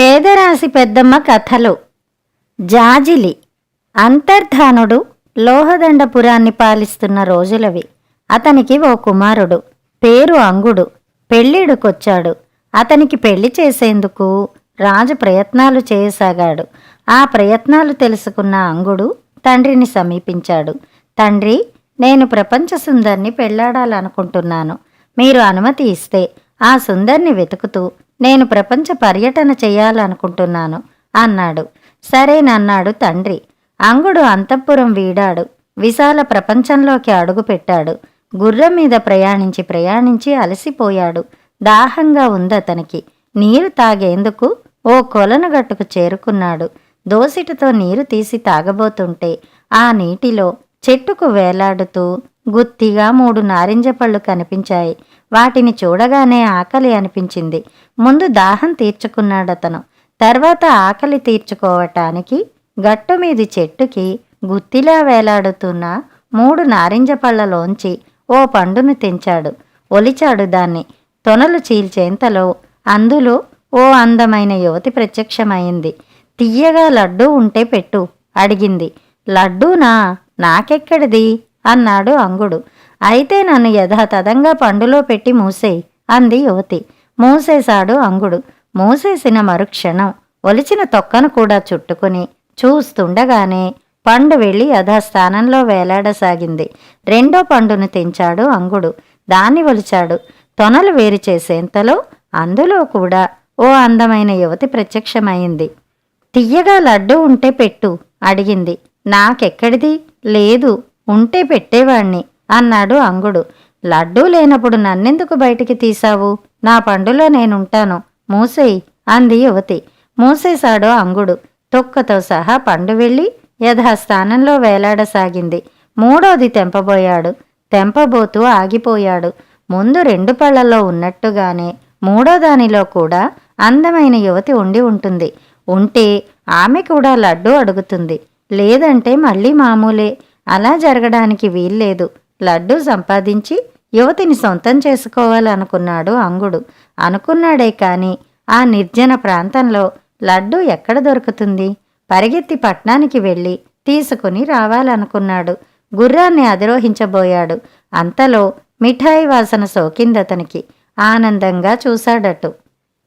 పేదరాశి పెద్దమ్మ కథలు. జాజిలి. అంతర్ధానుడు లోహదండపురాన్ని పాలిస్తున్న రోజులవి. అతనికి ఓ కుమారుడు. పేరు అంగుడు. పెళ్ళిడుకొచ్చాడు అతనికి పెళ్ళి చేసేందుకు రాజు ప్రయత్నాలు చేయసాగాడు. ఆ ప్రయత్నాలు తెలుసుకున్న అంగుడు తండ్రిని సమీపించాడు. తండ్రి నేను ప్రపంచ సుందర్ని పెళ్ళాడాలనుకుంటున్నాను. మీరు అనుమతి ఇస్తే ఆ సుందర్ని వెతుకుతూ నేను ప్రపంచ పర్యటన చేయాలనుకుంటున్నాను అన్నాడు. సరేనన్నాడు తండ్రి. అంగుడు అంతఃపురం వీడాడు. విశాల ప్రపంచంలోకి అడుగుపెట్టాడు. గుర్రం మీద ప్రయాణించి ప్రయాణించి అలసిపోయాడు. దాహంగా ఉందతనికి. నీరు తాగేందుకు ఓ కొలనుగట్టుకు చేరుకున్నాడు. దోసిటితో నీరు తీసి తాగబోతుంటే ఆ నీటిలో చెట్టుకు వేలాడుతూ గుత్తిగా మూడు నారింజ పళ్ళు కనిపించాయి. వాటిని చూడగానే ఆకలి అనిపించింది. ముందు దాహం తీర్చుకున్నాడతను. తర్వాత ఆకలి తీర్చుకోవటానికి గట్టు మీది చెట్టుకి గుత్తిలా వేలాడుతున్న మూడు నారింజ పళ్ళలోంచి ఓ పండును తెంచాడు. ఒలిచాడు దాన్ని. తొనలు చీల్చేంతలో అందులో ఓ అందమైన యువతి ప్రత్యక్షమైంది. తియ్యగా లడ్డూ ఉంటే పెట్టు అడిగింది. లడ్డూనా? నాకెక్కడిది? అన్నాడు అంగుడు. అయితే నన్ను యథాతథంగా పండులో పెట్టి మూసేయి అంది యువతి. మూసేశాడు అంగుడు. మూసేసిన మరుక్షణం ఒలిచిన తొక్కను కూడా చుట్టుకుని చూస్తుండగానే పండు వెళ్ళి యథాస్థానంలో వేలాడసాగింది. రెండో పండును తెంచాడు అంగుడు. దాన్ని ఒలిచాడు. తొనలు వేరు చేసేంతలో అందులో కూడా ఓ అందమైన యువతి ప్రత్యక్షమైంది. తియ్యగా లడ్డు ఉంటే పెట్టు అడిగింది. నాకెక్కడిది? లేదు ఉంటే పెట్టేవాణ్ణి అన్నాడు అంగుడు. లడ్డూ లేనప్పుడు నన్నెందుకు బయటికి తీశావు? నా పండులో నేనుంటాను. మూసేయి అంది యువతి. మూసేశాడు అంగుడు. తొక్కతో సహా పండు వెళ్ళి యథాస్థానంలో వేలాడసాగింది. మూడోది తెంపబోయాడు. తెంపబోతూ ఆగిపోయాడు. ముందు రెండు పళ్ళలో ఉన్నట్టుగానే మూడో దానిలో కూడా అందమైన యువతి ఉండి ఉంటుంది. ఉంటే ఆమె కూడా లడ్డూ అడుగుతుంది. లేదంటే మళ్ళీ మామూలే. అలా జరగడానికి వీల్లేదు. లడ్డు సంపాదించి యువతిని సొంతం చేసుకోవాలనుకున్నాడు అంగుడు. అనుకున్నాడే కాని ఆ నిర్జన ప్రాంతంలో లడ్డు ఎక్కడ దొరుకుతుంది? పరిగెత్తి పట్నానికి వెళ్ళి తీసుకుని రావాలనుకున్నాడు. గుర్రాన్ని అధిరోహించబోయాడు. అంతలో మిఠాయి వాసన సోకిందతనికి ఆనందంగా చూశాడటు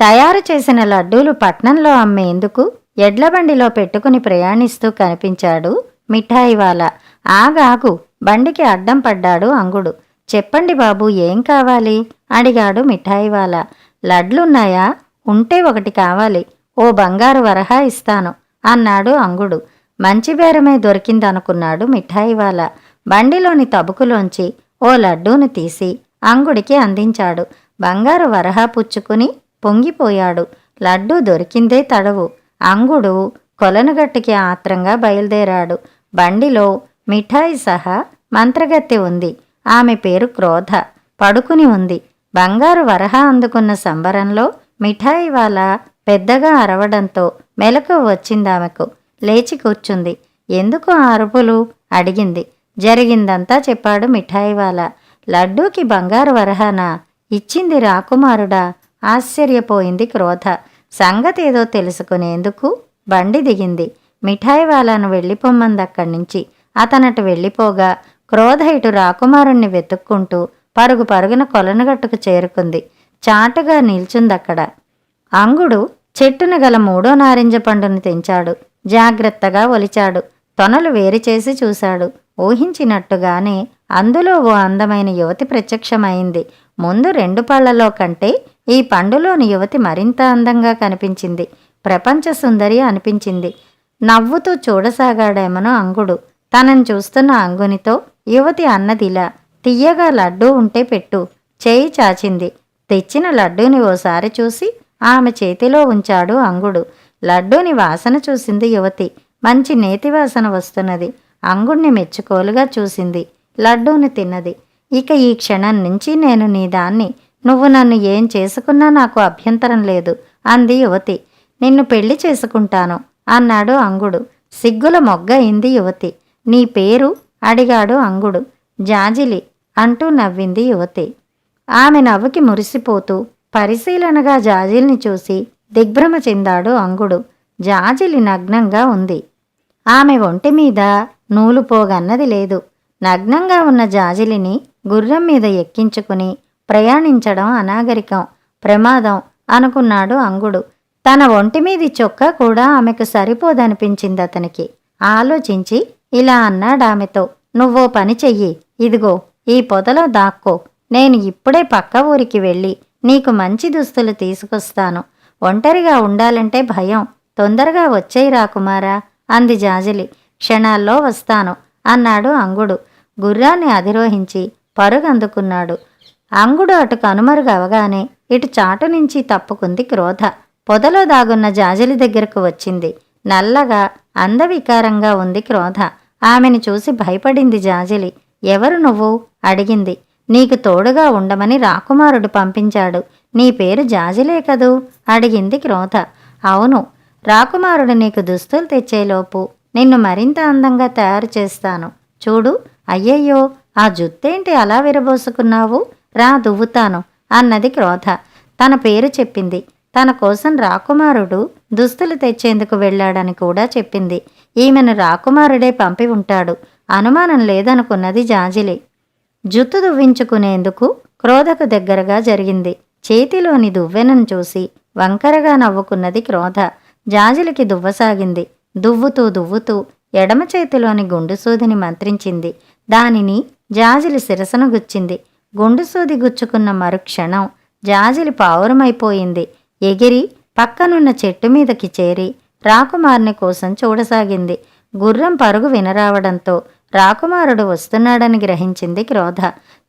తయారు చేసిన లడ్డూలు పట్నంలో అమ్మేందుకు? ఎడ్లబండిలో పెట్టుకుని ప్రయాణిస్తూ కనిపించాడు మిఠాయివాల ఆగాగు బండికి అడ్డం పడ్డాడు అంగుడు. చెప్పండి బాబు ఏం కావాలి? అడిగాడు మిఠాయివాల లడ్లున్నాయా? ఉంటే ఒకటి కావాలి. ఓ బంగారు వరహా ఇస్తాను అన్నాడు అంగుడు. మంచి బేరమే దొరికిందనుకున్నాడు మిఠాయివాల బండిలోని తబుకులోంచి ఓ లడ్డూను తీసి అంగుడికి అందించాడు. బంగారు వరహా పుచ్చుకుని పొంగిపోయాడు. లడ్డూ దొరికిందే తడవు. అంగుడు కొలనుగట్టుకి ఆత్రంగా బయలుదేరాడు. బండిలో మిఠాయి సహా మంత్రగత్తె ఉంది. ఆమె పేరు క్రోధ. పడుకుని ఉంది. బంగారు వరహ అందుకున్న సంబరంలో మిఠాయి వాళ్ళ పెద్దగా అరవడంతో మెలకు వచ్చిందామెకు. లేచి కూర్చుంది. ఎందుకు ఆ అరుపులు? అడిగింది. జరిగిందంతా చెప్పాడు మిఠాయివాలా లడ్డూకి బంగారు వరహానా? ఇచ్చింది రాకుమారుడా? ఆశ్చర్యపోయింది క్రోధ. సంగతేదో తెలుసుకునేందుకు బండి దిగింది. మిఠాయి వాళ్ళను వెళ్ళిపోమ్మంది అక్కడి నుంచి అతనటు వెళ్ళిపోగా క్రోధ ఇటు రాకుమారుణ్ణి వెతుక్కుంటూ పరుగు పరుగున కొలనుగట్టుకు చేరుకుంది. చాటుగా నిల్చుందక్కడ. అంగుడు చెట్టున గల మూడో నారింజ పండును తెంచాడు. జాగ్రత్తగా ఒలిచాడు. తొనలు వేరు చేసి చూశాడు. ఊహించినట్టుగానే అందులో ఓ అందమైన యువతి ప్రత్యక్షమైంది. ముందు రెండు పళ్ళలో కంటే ఈ పండులోని యువతి మరింత అందంగా కనిపించింది. ప్రపంచ సుందరి అనిపించింది. నవ్వుతూ చూడసాగాడేమనో అంగుడు. తనని చూస్తున్న అంగునితో యువతి అన్నదిలా తియ్యగా లడ్డూ ఉంటే పెట్టు. చేయి చాచింది. తెచ్చిన లడ్డూని ఓసారి చూసి ఆమె చేతిలో ఉంచాడు అంగుడు. లడ్డూని వాసన చూసింది యువతి. మంచి నేతి వాసన వస్తున్నది. అంగుణ్ణి మెచ్చుకోలుగా చూసింది. లడ్డూని తిన్నది. ఇక ఈ క్షణం నుంచి నేను నీ దాన్ని నువ్వు నన్ను ఏం చేసుకున్నా నాకు అభ్యంతరం లేదు అంది యువతి. నిన్ను పెళ్ళి చేసుకుంటాను అన్నాడు అంగుడు. సిగ్గుల మొగ్గ అయింది యువతి. నీ పేరు? అడిగాడు అంగుడు. జాజిలి అంటూ నవ్వింది యువతి. ఆమె నవ్వుకి మురిసిపోతూ పరిశీలనగా జాజిల్ని చూసి దిగ్భ్రమ చెందాడు అంగుడు. జాజిలి నగ్నంగా ఉంది. ఆమె ఒంటి మీద నూలు పోగన్నది లేదు. నగ్నంగా ఉన్న జాజిలిని గుర్రం మీద ఎక్కించుకుని ప్రయాణించడం అనాగరికం ప్రమాదం అనుకున్నాడు అంగుడు. తన ఒంటి మీది చొక్కా కూడా ఆమెకు సరిపోదనిపించింది అతనికి. ఆలోచించి ఇలా అన్నాడు ఆమెతో నువ్వో పని చెయ్యి. ఇదిగో ఈ పొదలో దాక్కో. నేను ఇప్పుడే పక్క ఊరికి వెళ్ళి నీకు మంచి దుస్తులు తీసుకొస్తాను. ఒంటరిగా ఉండాలంటే భయం. తొందరగా వచ్చేయి రాకుమారా అంది జాజిలి. క్షణాల్లో వస్తాను అన్నాడు అంగుడు. గుర్రాన్ని అధిరోహించి పరుగందుకున్నాడు. అంగుడు అటు కనుమరుగు అవగానే ఇటు చాటు నుంచి తప్పుకుంది క్రోధ. పొదలో దాగున్న జాజలి దగ్గరకు వచ్చింది. నల్లగా అందవికారంగా ఉంది క్రోధ. ఆమెను చూసి భయపడింది జాజలి. ఎవరు నువ్వు? అడిగింది. నీకు తోడుగా ఉండమని రాకుమారుడు పంపించాడు. నీ పేరు జాజిలే కదూ? అడిగింది క్రోధ. అవును. రాకుమారుడు నీకు దుస్తులు తెచ్చేలోపు నిన్ను మరింత అందంగా తయారు చేస్తాను. చూడు అయ్యయ్యో ఆ జుత్తేంటి అలా విరబోసుకున్నావు? రా దువ్వుతాను అన్నది క్రోధ. తన పేరు చెప్పింది. తన కోసం రాకుమారుడు దుస్తులు తెచ్చేందుకు వెళ్ళాడని కూడా చెప్పింది. ఈమెను రాకుమారుడే పంపి ఉంటాడు. అనుమానం లేదనుకున్నది జాజిలి. జుత్తు దువ్వించుకునేందుకు క్రోధకు దగ్గరగా జరిగింది. చేతిలోని దువ్వెనను చూసి వంకరగా నవ్వుకున్నది క్రోధ. జాజిలికి దువ్వసాగింది. దువ్వుతూ దువ్వుతూ ఎడమ చేతిలోని గుండుసూదిని మంత్రించింది. దానిని జాజిలి శిరసను గుచ్చింది. గుండుసూది గుచ్చుకున్న మరుక్షణం జాజిలి పావురమైపోయింది. ఎగిరి పక్కనున్న చెట్టు మీదకి చేరి రాకుమారుని కోసం చూడసాగింది. గుర్రం పరుగు వినరావడంతో రాకుమారుడు వస్తున్నాడని గ్రహించింది క్రోధ.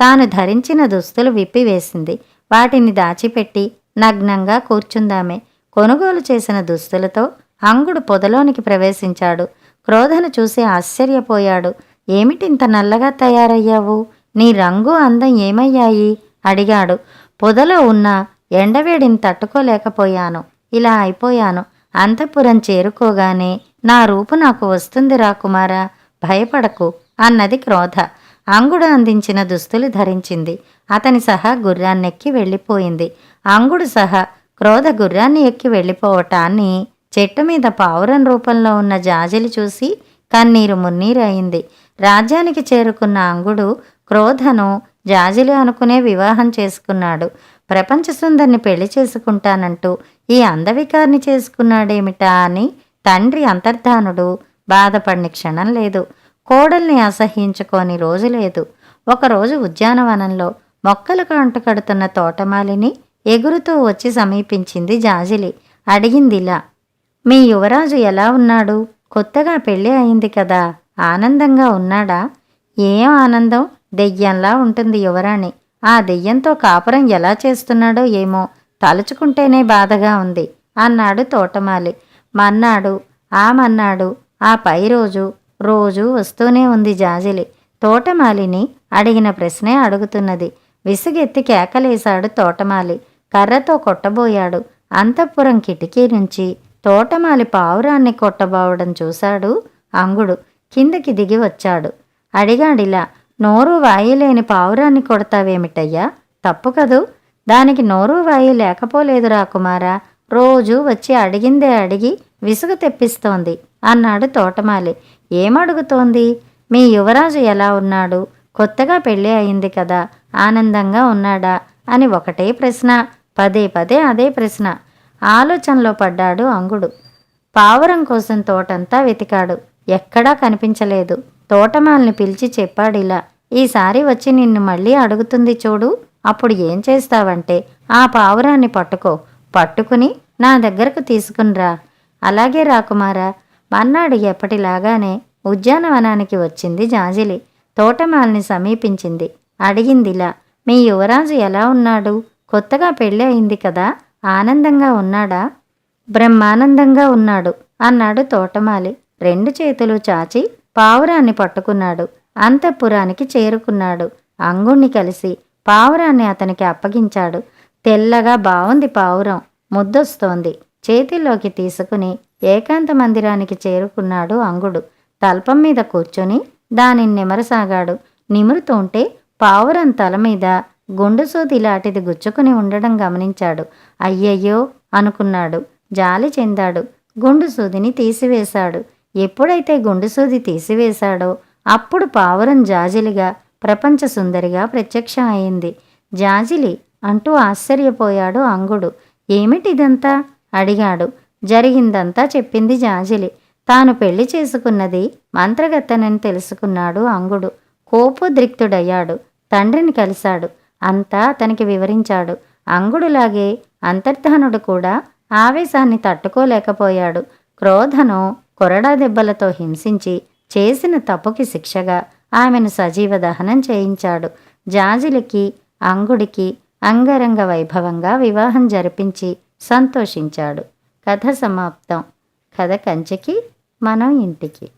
తాను ధరించిన దుస్తులు విప్పివేసింది. వాటిని దాచిపెట్టి నగ్నంగా కూర్చుందామే. కొనుగోలు చేసిన దుస్తులతో అంగుడు పొదలోనికి ప్రవేశించాడు. క్రోధను చూసి ఆశ్చర్యపోయాడు. ఏమిటింత నల్లగా తయారయ్యావు? నీ రంగు అందం ఏమయ్యాయి? అడిగాడు. పొదలో ఉన్న ఎండవేడిని తట్టుకోలేకపోయాను. ఇలా అయిపోయాను. అంతఃపురం చేరుకోగానే నా రూపు నాకు వస్తుంది రాకుమారా భయపడకు అన్నది క్రోధ. అంగుడు అందించిన దుస్తులు ధరించింది. అతని సహా గుర్రాన్నెక్కి వెళ్ళిపోయింది. అంగుడు సహా క్రోధ గుర్రాన్ని ఎక్కి వెళ్ళిపోవటాన్ని చెట్టు మీద పావురం రూపంలో ఉన్న జాజిలు చూసి కన్నీరు మున్నీరు అయింది. రాజ్యానికి చేరుకున్న అంగుడు క్రోధను జాజిలి అనుకునే వివాహం చేసుకున్నాడు. ప్రపంచ సుందరిని పెళ్ళి చేసుకుంటానంటూ ఈ అందవికారిని చేసుకున్నాడేమిటా అని తండ్రి అంతర్ధానుడు బాధపడిన క్షణం లేదు. కోడల్ని అసహ్యించుకోని రోజు లేదు. ఒకరోజు ఉద్యానవనంలో మొక్కలకు అంటుకడుతున్న తోటమాలిని ఎగురుతూ వచ్చి సమీపించింది జాజిలి. అడిగిందిలా మీ యువరాజు ఎలా ఉన్నాడు? కొత్తగా పెళ్ళి అయింది కదా ఆనందంగా ఉన్నాడా? ఏం ఆనందం? దెయ్యంలా ఉంటుంది యువరాణి. ఆ దెయ్యంతో కాపురం ఎలా చేస్తున్నాడో ఏమో తలుచుకుంటేనే బాధగా ఉంది అన్నాడు తోటమాలి. మన్నాడు ఆ మన్నాడు ఆ పై రోజు రోజు వస్తూనే ఉంది జాజిలి. తోటమాలిని అడిగిన ప్రశ్నే అడుగుతున్నది. విసుగెత్తి కేకలేశాడు తోటమాలి. కర్రతో కొట్టబోయాడు. అంతఃపురం కిటికీ నుంచి తోటమాలి పావురాన్ని కొట్టబోవడం చూశాడు అంగుడు. కిందకి దిగి వచ్చాడు. అడిగాడిలా నోరు వాయిలేని పావురాన్ని కొడతావేమిటయ్యా? తప్పు కదూ? దానికి నోరు వాయి లేకపోలేదురా కుమారా. రోజూ వచ్చి అడిగిందే అడిగి విసుగు తెప్పిస్తోంది అన్నాడు తోటమాలి. ఏమడుగుతోంది? మీ యువరాజు ఎలా ఉన్నాడు? కొత్తగా పెళ్ళి అయింది కదా ఆనందంగా ఉన్నాడా అని ఒకటే ప్రశ్న పదే పదే అదే ప్రశ్న. ఆలోచనలో పడ్డాడు అంగుడు. పావురం కోసం తోటంతా వెతికాడు. ఎక్కడా కనిపించలేదు. తోటమాల్ని పిలిచి చెప్పాడిలా. ఈసారి వచ్చి నిన్ను మళ్ళీ అడుగుతుంది చూడు. అప్పుడు ఏం చేస్తావంటే ఆ పావురాన్ని పట్టుకో. పట్టుకుని నా దగ్గరకు తీసుకునిరా. అలాగే రాకుమారా మన్నాడు ఎప్పటిలాగానే ఉద్యానవనానికి వచ్చింది జాజిలి. తోటమాల్ని సమీపించింది. అడిగిందిలా మీ యువరాజు ఎలా ఉన్నాడు? కొత్తగా పెళ్ళి అయింది కదా? ఆనందంగా ఉన్నాడా? బ్రహ్మానందంగా ఉన్నాడు అన్నాడు తోటమాలి. రెండు చేతులు చాచి పావురాన్ని పట్టుకున్నాడు. అంతఃపురానికి చేరుకున్నాడు. అంగుణ్ణి కలిసి పావురాన్ని అతనికి అప్పగించాడు. తెల్లగా బావుంది పావురం. ముద్దొస్తోంది. చేతిలోకి తీసుకుని ఏకాంత మందిరానికి చేరుకున్నాడు అంగుడు. తల్పం మీద కూర్చొని దానిని నిమరసాగాడు. నిమురుతుంటే పావురం తల మీద గుండుసూది లాంటిది గుచ్చుకుని ఉండడం గమనించాడు. అయ్యయ్యో అనుకున్నాడు. జాలి చెందాడు. గుండుసూదిని తీసివేశాడు. ఎప్పుడైతే గుండుసూది తీసివేశాడో అప్పుడు పావురం జాజిలిగా ప్రపంచ సుందరిగా ప్రత్యక్షం అయింది. జాజిలి అంటూ ఆశ్చర్యపోయాడు అంగుడు. ఏమిటిదంతా? అడిగాడు. జరిగిందంతా చెప్పింది జాజిలి. తాను పెళ్ళి చేసుకున్నది మంత్రగత్తనని తెలుసుకున్నాడు అంగుడు. కోపోద్రిక్తుడయ్యాడు. తండ్రిని కలిశాడు. అంతా అతనికి వివరించాడు. అంగుడులాగే అంతర్ధానుడు కూడా ఆవేశాన్ని తట్టుకోలేకపోయాడు. క్రోధను కొరడా దెబ్బలతో హింసించి చేసిన తప్పుకి శిక్షగా ఆమెను సజీవ దహనం చేయించాడు. జాజిలికి అంగుడికి అంగరంగ వైభవంగా వివాహం జరిపించి సంతోషించాడు. కథ సమాప్తం. కథ కంచికి మనం ఇంటికి.